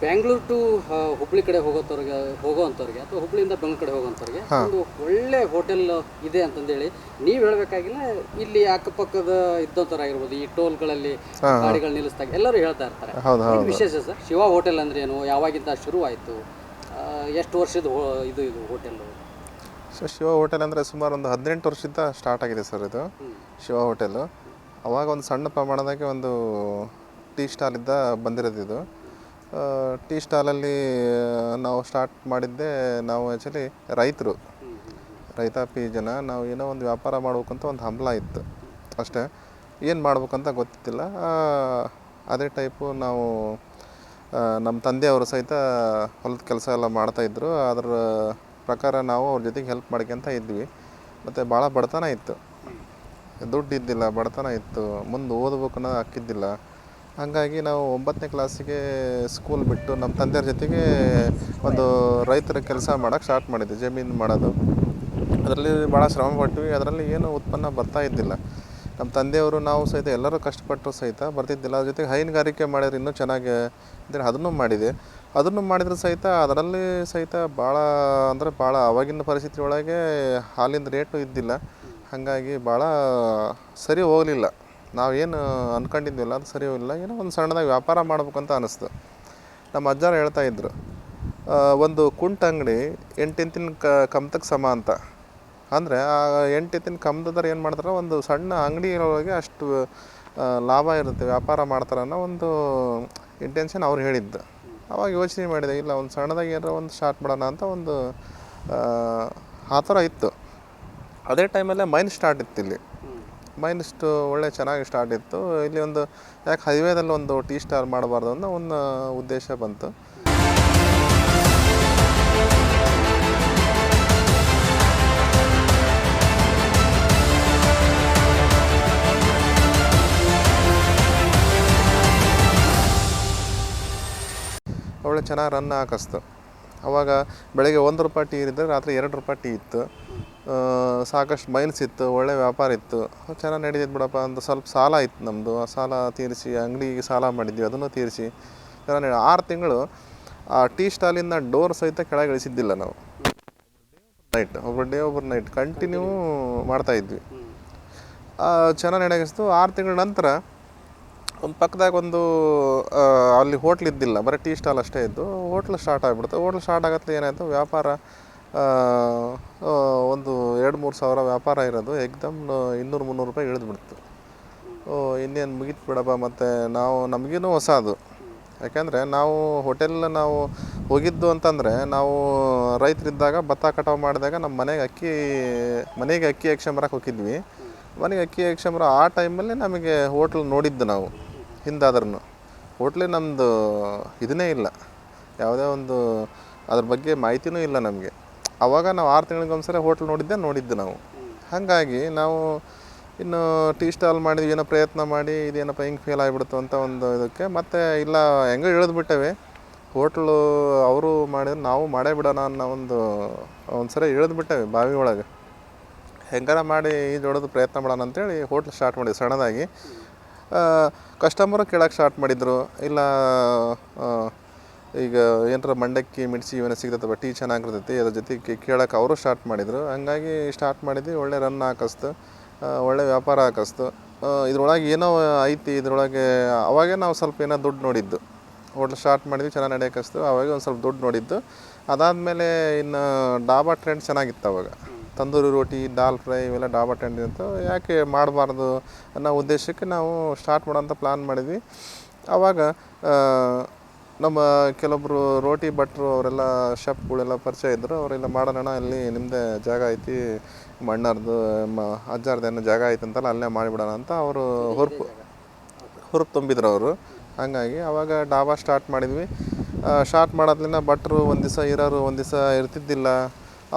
Bangalore to Hubli ಕಡೆ ಹೋಗೋತವ್ರಿಗೆ ಹೋಗೋವಂಥವ್ರಿಗೆ ಅಥವಾ ಹುಬ್ಳಿಯಿಂದ ಬೆಂಗಳೂರು ಕಡೆ ಹೋಗೋವಂಥವ್ರಿಗೆ ಒಂದು ಒಳ್ಳೆ ಹೋಟೆಲ್ ಇದೆ ಅಂತಂದೇಳಿ ನೀವು ಹೇಳಬೇಕಾಗಿಲ್ಲ ಇಲ್ಲಿ ಅಕ್ಕಪಕ್ಕದ ಇದ್ದಂಥವ್ರಾಗಿರ್ಬೋದು ಈ ಟೋಲ್ಗಳಲ್ಲಿ ಗಾಡಿಗಳು ನಿಲ್ಲಿಸಿದಾಗ ಎಲ್ಲರೂ ಹೇಳ್ತಾ ಇರ್ತಾರೆ. ವಿಶೇಷ ಸರ್ ಶಿವ ಹೋಟೆಲ್ ಅಂದ್ರೆ ಏನು ಯಾವಾಗಿಂದ ಶುರುವಾಯಿತು ಎಷ್ಟು ವರ್ಷದ ಇದು ಇದು ಹೋಟೆಲ್ಲು ಸರ್ ಶಿವ ಹೋಟೆಲ್ ಅಂದರೆ ಸುಮಾರು ಒಂದು ಹದಿನೆಂಟು ವರ್ಷದಿಂದ ಸ್ಟಾರ್ಟ್ ಆಗಿದೆ ಸರ್ ಇದು ಶಿವ ಹೋಟೆಲು ಅವಾಗ ಒಂದು ಸಣ್ಣ ಪ್ರಮಾಣದಾಗೆ ಒಂದು ಟೀ ಸ್ಟಾಲಿಂದ ಬಂದಿರೋದು ಇದು. ಟೀ ಸ್ಟಾಲಲ್ಲಿ ನಾವು ಸ್ಟಾರ್ಟ್ ಮಾಡಿದ್ದೆ ನಾವು ಆ್ಯಕ್ಚುಲಿ ರೈತರು. ರೈತಾಪಿ ಜನ ನಾವು ಏನೋ ಒಂದು ವ್ಯಾಪಾರ ಮಾಡ್ಬೇಕಂತ ಒಂದು ಹಂಬಲ ಇತ್ತು. ಅಷ್ಟೇ. ಏನು ಮಾಡ್ಬೇಕಂತ ಗೊತ್ತಿದ್ದಿಲ್ಲ. ಆ, ಅದೇ ಟೈಪು ನಾವು ನಮ್ಮ ತಂದೆಯವರು ಸಹಿತ ಹೊಲದ ಕೆಲಸ ಎಲ್ಲ ಮಾಡ್ತಾಯಿದ್ರು ಅದರ ಪ್ರಕಾರ ನಾವು ಅವ್ರ ಜೊತೆಗೆ ಹೆಲ್ಪ್ ಮಾಡ್ಕೊಂತ ಇದ್ವಿ. ಮತ್ತು ಭಾಳ ಬಡತನ ಇತ್ತು. ದುಡ್ಡು ಇದ್ದಿಲ್ಲ ಬಡತನ ಇತ್ತು. ಮುಂದೆ ಓದ್ಬೇಕನ್ನೋ ಅನ್ನೋದು ಹಾಕಿದ್ದಿಲ್ಲ ಹಾಗಾಗಿ ನಾವು ಒಂಬತ್ತನೇ ಕ್ಲಾಸಿಗೆ ಸ್ಕೂಲ್ ಬಿಟ್ಟು ನಮ್ಮ ತಂದೆಯವ್ರ ಜೊತೆಗೆ ಒಂದು ರೈತರ ಕೆಲಸ ಮಾಡೋಕ್ಕೆ ಸ್ಟಾರ್ಟ್ ಮಾಡಿದ್ವಿ, ಜಮೀನು ಮಾಡೋದು. ಅದರಲ್ಲಿ ಭಾಳ ಶ್ರಮ ಪಟ್ವಿ, ಅದರಲ್ಲಿ ಏನು ಉತ್ಪನ್ನ ಬರ್ತಾ ಇದ್ದಿಲ್ಲ. ನಮ್ಮ ತಂದೆಯವರು, ನಾವು ಸಹಿತ ಎಲ್ಲರೂ ಕಷ್ಟಪಟ್ಟರು ಸಹಿತ ಬರ್ತಿದ್ದಿಲ್ಲ. ಅದ್ರ ಜೊತೆಗೆ ಹೈನುಗಾರಿಕೆ ಮಾಡಿದ್ರೆ ಇನ್ನೂ ಚೆನ್ನಾಗಿ ಅಂದರೆ ಅದನ್ನು ಮಾಡಿದೆ. ಅದನ್ನು ಮಾಡಿದ್ರು ಸಹಿತ ಅದರಲ್ಲಿ ಸಹಿತ ಭಾಳ ಅಂದರೆ ಭಾಳ ಅವಾಗಿನ ಪರಿಸ್ಥಿತಿ ಒಳಗೆ ಹಾಲಿನ ರೇಟು ಇದ್ದಿಲ್ಲ. ಹಾಗಾಗಿ ಭಾಳ ಸರಿ ಹೋಗಲಿಲ್ಲ. ನಾವೇನು ಅಂದ್ಕೊಂಡಿದ್ವಿಲ್ಲ ಅದು ಸರಿ ಇಲ್ಲ. ಏನೋ ಒಂದು ಸಣ್ಣದಾಗಿ ವ್ಯಾಪಾರ ಮಾಡ್ಬೇಕಂತ ಅನ್ನಿಸ್ತು ನಮ್ಮ ಅಜ್ಜಾರು ಹೇಳ್ತಾ ಇದ್ರು ಒಂದು ಕುಂಟ ಅಂಗಡಿ ಎಂಟೆಂತಿನ ಕ ಕಮ್ತಕ್ಕೆ ಸಮ ಅಂತ. ಅಂದರೆ ಆ ಎಂಟೆಂತಿನ ಕಮ್ದದ್ರ ಏನು ಮಾಡ್ತಾರೆ, ಒಂದು ಸಣ್ಣ ಅಂಗಡಿ ಇರೋರಿಗೆ ಅಷ್ಟು ಲಾಭ ಇರುತ್ತೆ, ವ್ಯಾಪಾರ ಮಾಡ್ತಾರೆ ಅನ್ನೋ ಒಂದು ಇಂಟೆನ್ಷನ್ ಅವ್ರು ಹೇಳಿದ್ದು. ಅವಾಗ ಯೋಚನೆ ಮಾಡಿದೆ, ಇಲ್ಲ, ಒಂದು ಸಣ್ಣದಾಗಿ ಏನಾರ ಒಂದು ಸ್ಟಾರ್ಟ್ ಮಾಡೋಣ ಅಂತ ಒಂದು, ಆ ಥರ ಇತ್ತು. ಅದೇ ಟೈಮಲ್ಲೇ ಮೈನ್ ಸ್ಟಾರ್ಟ್ ಇತ್ತು ಇಲ್ಲಿ. ಮೈನ್ ಇಷ್ಟು ಒಳ್ಳೆ ಚೆನ್ನಾಗಿ ಸ್ಟಾರ್ಟ್ ಇತ್ತು. ಇಲ್ಲಿ ಒಂದು, ಯಾಕೆ ಹೈವೇದಲ್ಲಿ ಒಂದು ಟೀ ಸ್ಟಾರ್ ಮಾಡಬಾರ್ದು ಅನ್ನೋ ಒಂದು ಉದ್ದೇಶ ಬಂತು. ಒಳ್ಳೆ ಚೆನ್ನಾಗಿ ರನ್ ಹಾಕಿಸ್ತು. ಅವಾಗ ಬೆಳಗ್ಗೆ ಒಂದು ರೂಪಾಯಿ ಟೀ ಇದ್ದರೆ ರಾತ್ರಿ ಎರಡು ರೂಪಾಯಿ ಟೀ ಇತ್ತು. ಸಾಕಷ್ಟು ಮೈಲ್ಸ್ ಇತ್ತು, ಒಳ್ಳೆ ವ್ಯಾಪಾರ ಇತ್ತು. ಚೆನ್ನಾಗಿ ನಡೀತಿತ್ತು ಬಿಡಪ್ಪ ಅಂತ ಸ್ವಲ್ಪ ಸಾಲ ಇತ್ತು ನಮ್ಮದು ಆ ಸಾಲ ತೀರಿಸಿ, ಅಂಗಡಿಗೆ ಸಾಲ ಮಾಡಿದ್ವಿ, ಅದನ್ನು ತೀರಿಸಿ. ಚೆನ್ನಾಗಿ ಆರು ತಿಂಗಳು ಆ ಟೀ ಸ್ಟಾಲಿಂದ ಡೋರ್ ಸಹಿತ ಕೆಳಗೆ ಇಳಿಸಿದ್ದಿಲ್ಲ ನಾವು. ನೈಟ್ ಒಬ್ಬರು ಡೇ ಒಬ್ಬರು ನೈಟ್ ಕಂಟಿನ್ಯೂ ಮಾಡ್ತಾಯಿದ್ವಿ ಚೆನ್ನಾಗಿ ನಡೆಯಿಸ್ತು ಆರು ತಿಂಗಳ ನಂತರ ಒಂದು ಪಕ್ಕದಾಗ ಒಂದು ಅಲ್ಲಿ ಹೋಟ್ಲ್ ಇದ್ದಿಲ್ಲ, ಬರೀ ಟೀ ಸ್ಟಾಲ್ ಅಷ್ಟೇ ಇದ್ದು, ಹೋಟ್ಲ್ ಸ್ಟಾರ್ಟ್ ಆಗಿಬಿಡ್ತು. ಹೋಟ್ಲ್ ಸ್ಟಾರ್ಟ್ ಆಗತ್ತೆ ಏನಾಯಿತು, ವ್ಯಾಪಾರ ಒಂದು ಎರಡು ಮೂರು ಸಾವಿರ ವ್ಯಾಪಾರ ಇರೋದು, ಎಕ್ದಮ್ ಇನ್ನೂರು ಮುನ್ನೂರು ರೂಪಾಯಿ ಇಳಿದ್ಬಿಡ್ತು. ಓ, ಇನ್ನೇನು ಮುಗೀತು ಬಿಡಪ್ಪ ಮತ್ತು, ನಾವು, ನಮಗೇನು ಹೊಸ ಅದು ಯಾಕೆಂದರೆ ನಾವು ಹೋಟೆಲ್ ನಾವು ಹೋಗಿದ್ದು ಅಂತಂದರೆ, ನಾವು ರೈತರಿದ್ದಾಗ ಭತ್ತ ಕಟಾವು ಮಾಡಿದಾಗ ನಮ್ಮ ಮನೆಗೆ ಅಕ್ಕಿ ಮನೆಗೆ ಅಕ್ಕಿ ಯಕ್ಷಮರಕ್ಕೆ ಹೋಗಿದ್ವಿ. ಮನೆಗೆ ಅಕ್ಕಿ ಯಕ್ಷಮರ ಆ ಟೈಮಲ್ಲಿ ನಮಗೆ ಹೋಟ್ಲ್ ನೋಡಿದ್ದು ನಾವು. ಹಿಂದಾದ್ರೂ ಹೋಟ್ಲೇ ನಮ್ಮದು ಇದನ್ನೇ ಇಲ್ಲ. ಯಾವುದೇ ಒಂದು ಅದ್ರ ಬಗ್ಗೆ ಮಾಹಿತಿನೂ ಇಲ್ಲ ನಮಗೆ. ಅವಾಗ ನಾವು ಆರು ತಿಂಗಳಿಗೊಂದ್ಸರಿ ಹೋಟ್ಲ್ ನೋಡಿದ್ದೆ, ನೋಡಿದ್ದು ನಾವು. ಹಾಗಾಗಿ ನಾವು ಇನ್ನು ಟೀ ಸ್ಟಾಲ್ ಮಾಡಿದ್ವಿ, ಏನೋ ಪ್ರಯತ್ನ ಮಾಡಿ ಇದೇನಪ್ಪ ಹಿಂಗೆ ಫೇಲ್ ಆಗಿಬಿಡ್ತು ಅಂತ ಒಂದು ಇದಕ್ಕೆ. ಮತ್ತು ಇಲ್ಲ, ಹೆಂಗೋ ಇಳಿದ್ಬಿಟ್ಟವೆ. ಹೋಟ್ಲು ಅವರು ಮಾಡಿದ್ರೆ, ನಾವು ಮಾಡೇ ಬಿಡೋಣ ಅನ್ನೋ ಒಂದು ಒಂದ್ಸರಿ ಇಳಿದ್ಬಿಟ್ಟವೆ ಬಾವಿ ಒಳಗೆ ಹೆಂಗಾರ ಮಾಡಿ ಈಜು ಹೊಡೆದು ಪ್ರಯತ್ನ ಮಾಡೋಣ ಅಂತೇಳಿ ಹೋಟ್ಲ್ ಸ್ಟಾರ್ಟ್ ಮಾಡಿದ್ವಿ ಸಣ್ಣದಾಗಿ. ಕಸ್ಟಮರು ಕೇಳಕ್ಕೆ ಸ್ಟಾರ್ಟ್ ಮಾಡಿದರು. ಇಲ್ಲ ಈಗ ಏನಾರ ಮಂಡಕ್ಕಿ, ಮಿರ್ಚಿ ಇವನ್ನ ಸಿಗ್ತದೆ ಟೀ ಚೆನ್ನಾಗಿರ್ತೈತಿ, ಅದ್ರ ಜೊತೆಗೆ ಕೇಳೋಕೆ ಅವರು ಸ್ಟಾರ್ಟ್ ಮಾಡಿದರು. ಹಂಗಾಗಿ ಸ್ಟಾರ್ಟ್ ಮಾಡಿದ್ವಿ, ಒಳ್ಳೆ ರನ್ ಹಾಕಿಸ್ತು. ಒಳ್ಳೆ ವ್ಯಾಪಾರ ಹಾಕಿಸ್ತು. ಇದ್ರೊಳಗೆ ಏನೋ ಐತಿ, ಇದ್ರೊಳಗೆ ಅವಾಗೇ ನಾವು ಸ್ವಲ್ಪ ಏನೋ ದುಡ್ಡು ನೋಡಿದ್ದು. ಹೋಟ್ಲ್ ಸ್ಟಾರ್ಟ್ ಮಾಡಿದ್ವಿ, ಚೆನ್ನಾಗಿ ನಡೆಯಕಸ್ತು ಅವಾಗ ಒಂದು ಸ್ವಲ್ಪ ದುಡ್ಡು ನೋಡಿದ್ದು. ಅದಾದಮೇಲೆ ಇನ್ನು ಡಾಬಾ ಟ್ರೆಂಡ್ ಚೆನ್ನಾಗಿತ್ತು ಅವಾಗ. ತಂದೂರಿ ರೋಟಿ, ದಾಲ್ ಫ್ರೈ ಇವೆಲ್ಲ ಡಾಬಾ ಟೆಂಡಿ ಅಂತ ಯಾಕೆ ಮಾಡಬಾರ್ದು ಅನ್ನೋ ಉದ್ದೇಶಕ್ಕೆ ನಾವು ಸ್ಟಾರ್ಟ್ ಮಾಡೋಂಥ ಪ್ಲ್ಯಾನ್ ಮಾಡಿದ್ವಿ. ಆವಾಗ ನಮ್ಮ ಕೆಲವೊಬ್ಬರು ರೋಟಿ ಭಟ್ರು ಅವರೆಲ್ಲ ಶೆಫ್ಗಳೆಲ್ಲ ಪರಿಚಯ ಇದ್ದರು ಅವರೆಲ್ಲ ಮಾಡೋಣ ಅಲ್ಲಿ ನಿಮ್ಮದೇ ಜಾಗ ಐತಿ, ಮಣ್ಣಾರ್ದು, ಮ, ಅಜ್ಜಾರ್ದು ಏನೋ ಜಾಗ ಐತೆ ಅಂತಲ್ಲ, ಅಲ್ಲೇ ಮಾಡಿಬಿಡೋಣ ಅಂತ ಅವರು ಹುರುಪು ಹುರುಪು ತುಂಬಿದ್ರು ಅವರು. ಹಾಗಾಗಿ ಆವಾಗ ಡಾಬಾ ಸ್ಟಾರ್ಟ್ ಮಾಡಿದ್ವಿ. ಸ್ಟಾರ್ಟ್ ಮಾಡೋದ್ಲಿಂದ ಭಟ್ರು ಒಂದು ದಿವಸ ಇರೋರು ಒಂದು ದಿವಸ ಇರ್ತಿದ್ದಿಲ್ಲ.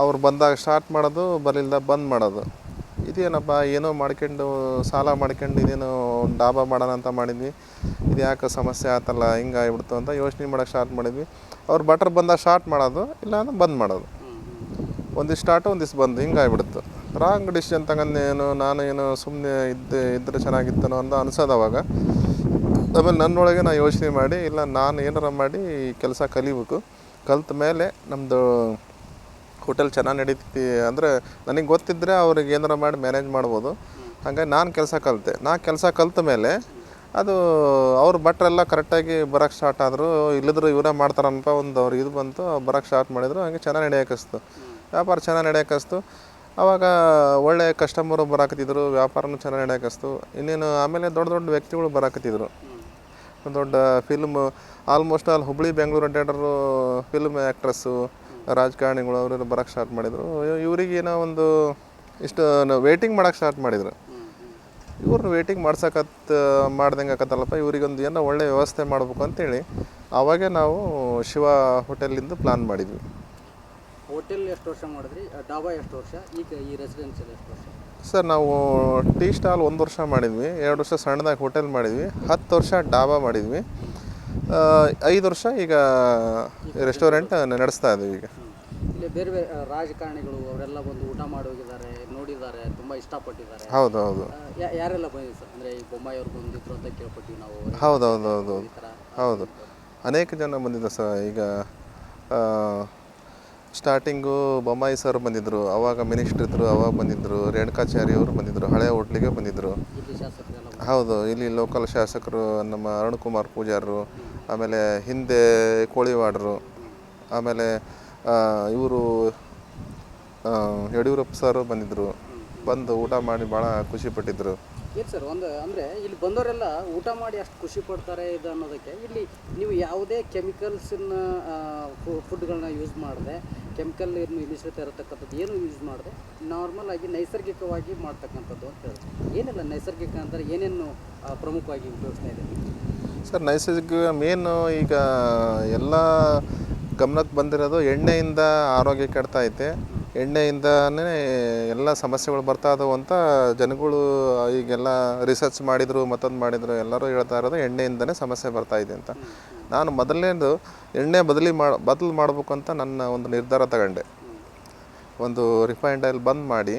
ಅವ್ರು ಬಂದಾಗ ಸ್ಟಾರ್ಟ್ ಮಾಡೋದು ಬರಲಿಲ್ಲ ಬಂದ್ ಮಾಡೋದು. ಇದೇನಪ್ಪ ಏನೋ ಮಾಡ್ಕೊಂಡು ಸಾಲ ಮಾಡ್ಕೊಂಡು ಇದೇನೋ ಡಾಬಾ ಮಾಡೋಣ ಅಂತ ಮಾಡಿದ್ವಿ. ಇದು ಯಾಕೆ ಸಮಸ್ಯೆ ಆತಲ್ಲ ಹಿಂಗೆ ಆಗ್ಬಿಡ್ತು ಅಂತ ಯೋಚನೆ ಮಾಡೋಕೆ ಸ್ಟಾರ್ಟ್ ಮಾಡಿದ್ವಿ. ಅವ್ರು ಬಟರ್ ಬಂದಾಗ ಸ್ಟಾರ್ಟ್ ಮಾಡೋದು ಇಲ್ಲ ಅಂದ್ರೆ ಬಂದ್ ಮಾಡೋದು. ಒಂದಿಷ್ಟು ಸ್ಟಾರ್ಟು ಒಂದಿಷ್ಟು ಬಂದು ಹಿಂಗೆ ಆಗ್ಬಿಡ್ತು ರಾಂಗ್ ಡಿಸಿಷನ್ ತಗೊಂಡು ನಾನು ಏನು ಸುಮ್ಮನೆ ಇದ್ದೆ ಇದ್ದರೆ ಚೆನ್ನಾಗಿತ್ತನೋ ಅಂತ ಅನ್ಸೋದು ಅವಾಗ. ಆಮೇಲೆ ನನ್ನೊಳಗೆ ನಾನು ಯೋಚನೆ ಮಾಡಿ, ಇಲ್ಲ ನಾನು ಏನಾರ ಮಾಡಿ ಕೆಲಸ ಕಲಿಬೇಕು. ಕಲ್ತ ಮೇಲೆ ನಮ್ಮದು ಹೋಟೆಲ್ ಚೆನ್ನಾಗಿ ನಡೀತೈತಿ ಅಂದರೆ ನನಗೆ ಗೊತ್ತಿದ್ದರೆ ಅವ್ರಿಗೆ ಏನಾರ ಮಾಡಿ ಮ್ಯಾನೇಜ್ ಮಾಡ್ಬೋದು. ಹಾಗಾಗಿ ನಾನು ಕೆಲಸ ಕಲಿತೆ. ನಾ ಕೆಲಸ ಕಲಿತ ಮೇಲೆ ಅದು ಅವ್ರು ಭಟ್ರೆಲ್ಲ ಕರೆಕ್ಟಾಗಿ ಬರೋಕ್ಕೆ ಸ್ಟಾರ್ಟ್ ಆದರು ಇಲ್ಲದ್ರು ಇವರೇ ಮಾಡ್ತಾರನಪ್ಪ ಒಂದು ಅವ್ರು ಇದು ಬಂತು ಬರೋಕ್ಕೆ ಸ್ಟಾರ್ಟ್ ಮಾಡಿದ್ರು, ಹಂಗೆ ಚೆನ್ನಾಗಿ ನಡೆಯೋಕಸ್ತು. ವ್ಯಾಪಾರ ಚೆನ್ನಾಗಿ ನಡೆಯೋಕಸ್ತು. ಆವಾಗ ಒಳ್ಳೆ ಕಸ್ಟಮರು ಬರಾಕತ್ತಿದ್ರು, ವ್ಯಾಪಾರನೂ ಚೆನ್ನಾಗಿ ನಡೆಯೋಕಸ್ತು. ಇನ್ನೇನು ಆಮೇಲೆ ದೊಡ್ಡ ದೊಡ್ಡ ವ್ಯಕ್ತಿಗಳು ಬರಾಕತ್ತಿದ್ರು. ದೊಡ್ಡ film almost all Hubballi Bengaluru ಅಡ್ಡಾಡೋರು film actress ರಾಜಕಾರಣಿಗಳು ಅವರೆಲ್ಲ ಬರೋಕ್ಕೆ ಸ್ಟಾರ್ಟ್ ಮಾಡಿದರು. ಇವ್ರಿಗೆ ಏನೋ ಒಂದು ಇಷ್ಟು ವೇಟಿಂಗ್ ಮಾಡೋಕ್ಕೆ ಸ್ಟಾರ್ಟ್ ಮಾಡಿದರು. ಇವ್ರನ್ನ ವೇಟಿಂಗ್ ಮಾಡ್ಸಕತ್ ಮಾಡ್ದಂಗೆ ಆಗತ್ತಲ್ಲಪ್ಪ ಇವ್ರಿಗೊಂದು ಏನೋ ಒಳ್ಳೆ ವ್ಯವಸ್ಥೆ ಮಾಡಬೇಕು ಅಂತೇಳಿ ಆವಾಗೇ ನಾವು ಶಿವ ಹೋಟೆಲಿಂದ ಪ್ಲಾನ್ ಮಾಡಿದ್ವಿ. ಹೋಟೆಲ್ ಎಷ್ಟು ವರ್ಷ ಮಾಡಿದ್ರಿ? ಡಾಬಾ ಎಷ್ಟು ವರ್ಷ? ಈಗ ಈ ರೆಸಿಡೆನ್ಸಿಯಲ್ ಎಷ್ಟು ವರ್ಷ? ಸರ್ ನಾವು ಟೀ ಸ್ಟಾಲ್ ಒಂದು ವರ್ಷ ಮಾಡಿದ್ವಿ. ಎರಡು ವರ್ಷ ಸಣ್ಣದಾಗಿ ಹೋಟೆಲ್ ಮಾಡಿದ್ವಿ. ಹತ್ತು ವರ್ಷ ಡಾಬಾ ಮಾಡಿದ್ವಿ. ಐದು ವರ್ಷ ಈಗ ರೆಸ್ಟೋರೆಂಟ್ ನಡೆಸ್ತಾ ಇದ್ದೀವಿ ಈಗ. ಇಲ್ಲಿ ಬೇರೆ ಬೇರೆ ರಾಜಕಾರಣಿಗಳು ಅವರೆಲ್ಲ ಬಂದು ಊಟ ಮಾಡಿ ಹೋಗಿದ್ದಾರೆ ನೋಡಿದ್ದಾರೆ ತುಂಬ ಇಷ್ಟಪಟ್ಟಿದ್ದಾರೆ. ಹೌದು ಹೌದು. ಯಾರೆಲ್ಲ ಬಂದಿದೆ ಸರ್? ಅಂದರೆ ಈ ಬೊಮ್ಮಾಯಿ ಅವ್ರು ಬಂದಿದ್ರು ಅಂತ ಕೇಳ್ಪಟ್ಟಿವಿ ನಾವು ಹೌದು ಹೌದು ಹೌದು ಹೌದು ಹೌದು. ಅನೇಕ ಜನ ಬಂದಿದ್ದಾರೆ ಸರ್ ಈಗ. ಸ್ಟಾರ್ಟಿಂಗು ಬೊಮ್ಮಾಯಿ ಸರ್ ಬಂದಿದ್ದರು ಅವಾಗ ಮಿನಿಸ್ಟ್ರ್ ಇದ್ದರು ಅವಾಗ ಬಂದಿದ್ದರು ರೇಣುಕಾಚಾರ್ಯ ಅವರು ಬಂದಿದ್ದರು ಹಳೆ ಹೋಟ್ಲಿಗೆ ಬಂದಿದ್ದರು ಇಲ್ಲಿ ಶಾಸಕರೆಲ್ಲ ಬಂದು- ಹೌದು, ಇಲ್ಲಿ ಲೋಕಲ್ ಶಾಸಕರು, ನಮ್ಮ ಅರುಣ್ ಕುಮಾರ್ ಪೂಜಾರರು, ಆಮೇಲೆ ಹಿಂದೆ ಕೋಳಿವಾಡರು, ಆಮೇಲೆ ಇವರು ಯಡಿಯೂರಪ್ಪ ಸರ್ ಬಂದಿದ್ದರು ಬಂದು ಊಟ ಮಾಡಿ ಭಾಳ ಖುಷಿಪಟ್ಟಿದ್ರು ಏನು ಸರ್ ಒಂದು, ಅಂದರೆ ಇಲ್ಲಿ ಬಂದವರೆಲ್ಲ ಊಟ ಮಾಡಿ ಅಷ್ಟು ಖುಷಿ ಪಡ್ತಾರೆ ಇದು ಅನ್ನೋದಕ್ಕೆ. ಇಲ್ಲಿ ನೀವು ಯಾವುದೇ ಕೆಮಿಕಲ್ಸನ್ನ ಫುಡ್ಗಳನ್ನ ಯೂಸ್ ಮಾಡದೆ ಕೆಮಿಕಲ್ ಏನು ಮಿಶ್ರಿತ ಇರತಕ್ಕಂಥದ್ದು ಏನು ಯೂಸ್ ಮಾಡಿದೆ? ನಾರ್ಮಲ್ ಆಗಿ ನೈಸರ್ಗಿಕವಾಗಿ ಮಾಡ್ತಕ್ಕಂಥದ್ದು ಅಂತ ಹೇಳಿದ್ರು ಏನಿಲ್ಲ, ನೈಸರ್ಗಿಕ ಅಂದರೆ ಏನೇನು ಪ್ರಮುಖವಾಗಿ ಉಪಯೋಗಿಸ್ತಾ ಇದೆ ಸರ್, ನೈಸರ್ಗಿಕ ಮೇನು ಈಗ ಎಲ್ಲ ಗಮನಕ್ಕೆ ಬಂದಿರೋದು ಎಣ್ಣೆಯಿಂದ ಆರೋಗ್ಯ ಕೆಡ್ತಾ ಐತೆ. ಎಣ್ಣೆಯಿಂದನೇ ಎಲ್ಲ ಸಮಸ್ಯೆಗಳು ಬರ್ತಾ ಇದಾವೆ ಅಂತ ಜನಗಳು ಈಗೆಲ್ಲ ರಿಸರ್ಚ್ ಮಾಡಿದರು, ಮತ್ತೊಂದು ಮಾಡಿದರು, ಎಲ್ಲರೂ ಹೇಳ್ತಾ ಇರೋದು ಎಣ್ಣೆಯಿಂದನೇ ಸಮಸ್ಯೆ ಬರ್ತಾ ಇದೆ ಅಂತ. ನಾನು ಮೊದಲನೇದು ಎಣ್ಣೆ ಬದಲಿ ಮಾಡಿ ಬದಲು ಮಾಡಬೇಕು ಅಂತ ನನ್ನ ಒಂದು ನಿರ್ಧಾರ ತಗೊಂಡೆ. ಒಂದು ರಿಫೈನ್ಡ್ ಆಯಿಲ್ ಬಂದ್ ಮಾಡಿ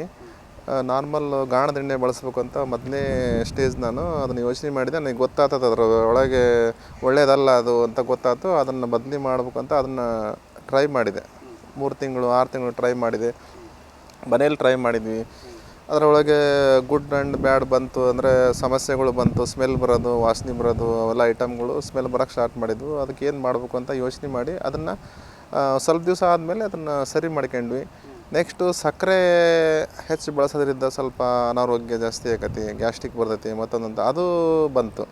ನಾರ್ಮಲ್ ಗಾಣದ ಎಣ್ಣೆ ಬಳಸಬೇಕು ಅಂತ ಮೊದಲನೇ ಸ್ಟೇಜ್ ನಾನು ಅದನ್ನು ಯೋಚನೆ ಮಾಡಿದೆ. ನನಗೆ ಗೊತ್ತಾಗ್ತದೆ ಅದರ ಒಳಗೆ ಒಳ್ಳೆಯದಲ್ಲ ಅದು ಅಂತ ಗೊತ್ತಾಯ್ತು ಅದನ್ನು ಬದಲಿ ಮಾಡಬೇಕು ಅಂತ ಅದನ್ನು ಟ್ರೈ ಮಾಡಿದೆ. ಮೂರು ತಿಂಗಳು, ಆರು ತಿಂಗಳು ಟ್ರೈ ಮಾಡಿದೆ. ಮನೇಲಿ ಟ್ರೈ ಮಾಡಿದ್ವಿ. ಅದರೊಳಗೆ ಗುಡ್ ಆ್ಯಂಡ್ ಬ್ಯಾಡ್ ಬಂತು ಅಂದರೆ ಸಮಸ್ಯೆಗಳು ಬಂತು ಸ್ಮೆಲ್ ಬರೋದು, ವಾಸನೆ ಬರೋದು, ಅವೆಲ್ಲ ಐಟಮ್ಗಳು ಸ್ಮೆಲ್ ಬರೋಕ್ಕೆ ಸ್ಟಾರ್ಟ್ ಮಾಡಿದ್ವು. ಅದಕ್ಕೆ ಏನು ಮಾಡಬೇಕು ಅಂತ ಯೋಚನೆ ಮಾಡಿ ಅದನ್ನು ಸ್ವಲ್ಪ ದಿವಸ ಆದಮೇಲೆ ಅದನ್ನು ಸರಿ ಮಾಡ್ಕೊಂಡ್ವಿ. ನೆಕ್ಸ್ಟು ಸಕ್ಕರೆ ಹೆಚ್ಚು ಬಳಸೋದ್ರಿಂದ ಸ್ವಲ್ಪ ಅನಾರೋಗ್ಯ ಜಾಸ್ತಿ ಆಗತ್ತೆ ಗ್ಯಾಸ್ಟ್ರಿಕ್ ಬರ್ತೈತಿ, ಮತ್ತೊಂದಂತ ಅದು ಬಂತು.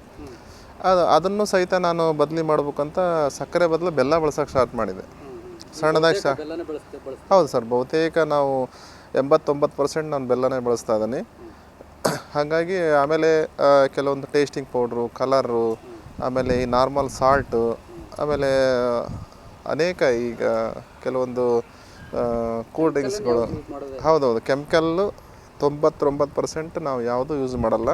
ಅದು, ಅದನ್ನು ಸಹಿತ ನಾನು ಬದಲಿ ಮಾಡ್ಬೇಕಂತ ಸಕ್ಕರೆ ಬದಲು ಬೆಲ್ಲ ಬಳಸೋಕೆ ಸ್ಟಾರ್ಟ್ ಮಾಡಿದೆ. ಸಣ್ಣದಾಗಿ ಸಹ ಹೌದು ಸರ್ ಬಹುತೇಕ ನಾವು ಎಂಬತ್ತೊಂಬತ್ತು ಪರ್ಸೆಂಟ್ ನಾನು ಬೆಲ್ಲನೇ ಬಳಸ್ತಾ ಇದ್ದೀನಿ ಹಾಗಾಗಿ ಆಮೇಲೆ ಕೆಲವೊಂದು ಟೇಸ್ಟಿಂಗ್ ಪೌಡ್ರು ಕಲರು ಆಮೇಲೆ ಈ ನಾರ್ಮಲ್ ಸಾಲ್ಟು ಆಮೇಲೆ ಅನೇಕ ಈಗ ಕೆಲವೊಂದು ಕೂಲ್ ಡ್ರಿಂಕ್ಸ್ಗಳು ಹೌದೌದು ಕೆಮಿಕಲ್ಲು ತೊಂಬತ್ತೊಂಬತ್ತು ಪರ್ಸೆಂಟ್ ನಾವು ಯಾವುದೂ ಯೂಸ್ ಮಾಡಲ್ಲ.